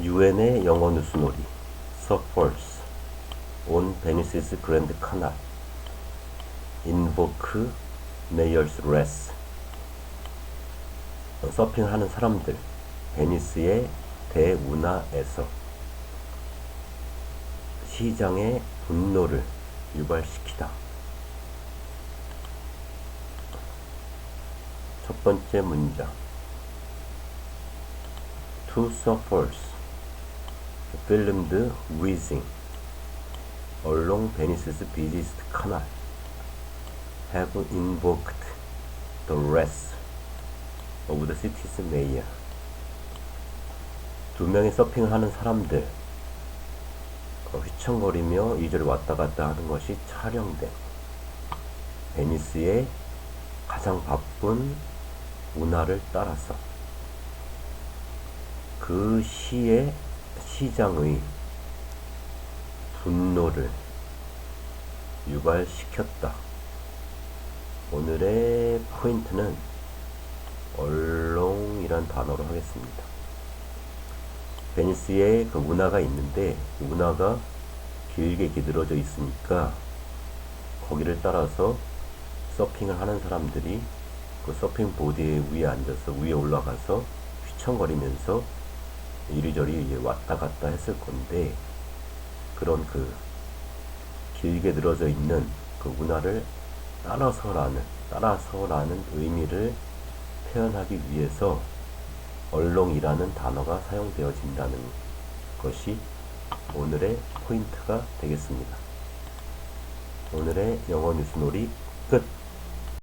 유엔의 영어 뉴스놀이 on Venice's Grand Canal Invoke Mayor's Wrath 어, 서핑하는 사람들 베니스의 대운하에서 시장의 분노를 유발시키다. 첫 번째 문장. Two surfers filmed whizzing along Venice's busiest canal have invoked the wrath of the city's mayor. 두 명의 서핑하는 사람들 어, 휘청거리며 이리저리 왔다 갔다 하는 것이 촬영된 베니스의 가장 바쁜 문화를 따라서 그 시의 시장의 분노를 유발시켰다. 오늘의 포인트는 얼롱이란 단어로 하겠습니다. 베니스에 그 문화가 있는데 그 문화가 길게 기들어져 있으니까 거기를 따라서 서핑을 하는 사람들이 그 서핑 보드 위에 앉아서 위에 올라가서 휘청거리면서 이리저리 왔다 갔다 했을 건데 그런 그 길게 늘어져 있는 그 문화를 따라서라는 따라서라는 의미를 표현하기 위해서 얼렁이라는 단어가 사용되어진다는 것이 오늘의 포인트가 되겠습니다. 오늘의 영어 뉴스놀이 끝!